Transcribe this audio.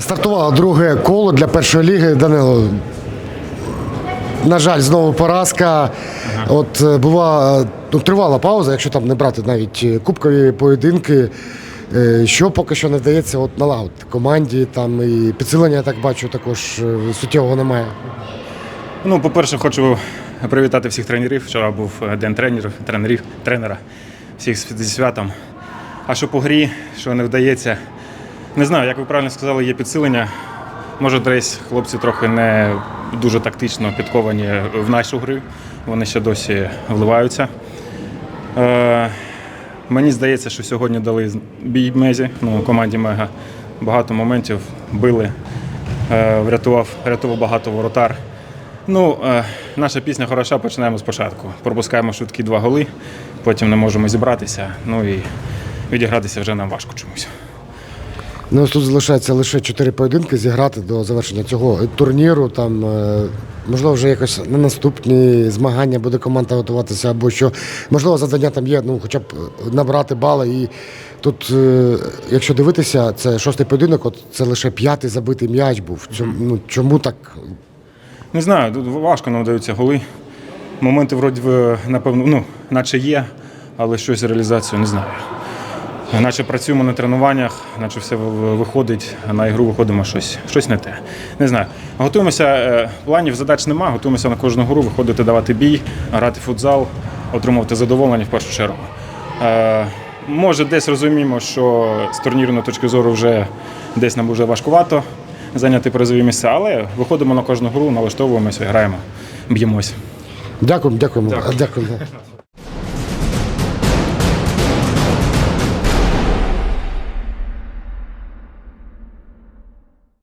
Стартувало друге коло для першої ліги. Данило. На жаль, знову поразка. От е, була е, ну, тривала пауза, якщо там не брати навіть е, кубкові поєдинки. Що поки що не вдається от налагодити команді, там і підсилення, я так бачу, також суттєвого немає. Ну, по-перше, хочу привітати всіх тренерів. Вчора був день тренерів, тренерів, тренера. Всіх зі святом. А що по грі, що не вдається, не знаю, як ви правильно сказали, є підсилення. Може, десь хлопці трохи не дуже тактично підковані в нашу гру. Вони ще досі вливаються. Е, мені здається, що сьогодні дали бій Мезі, ну, команді Мега. Багато моментів били, е, врятував, врятував багато воротар. Ну, е, наша пісня хороша, починаємо спочатку. Пропускаємо швидкі два голи, потім не можемо зібратися. Ну і відігратися вже нам важко чомусь. Ну, ось тут залишається лише чотири поєдинки зіграти до завершення цього турніру. Там, е, можливо, вже якось на наступні змагання буде команда готуватися, або що. Можливо, завдання там є, ну, хоча б е, набрати бали. І тут, е, якщо дивитися, це шостий поєдинок, от це лише п'ятий забитий м'яч був. Чому, ну, чому так? Не знаю, тут важко нам даються голи. Моменти, вроді, напевно, ну, наче є, але щось реалізацію не знаю. Наче працюємо на тренуваннях, наче все виходить, на ігру виходимо щось, щось не те. Не знаю. Готуємося, е, планів, задач нема, готуємося на кожну гру, виходити, давати бій, грати в футзал, отримувати задоволення в першу чергу. Е, може, десь розуміємо, що з турнірної точки зору вже десь нам вже важкувато зайняти призові місця, але виходимо на кожну гру, налаштовуємося, граємо, б'ємось. Дякуємо, дякуємо. Дякую.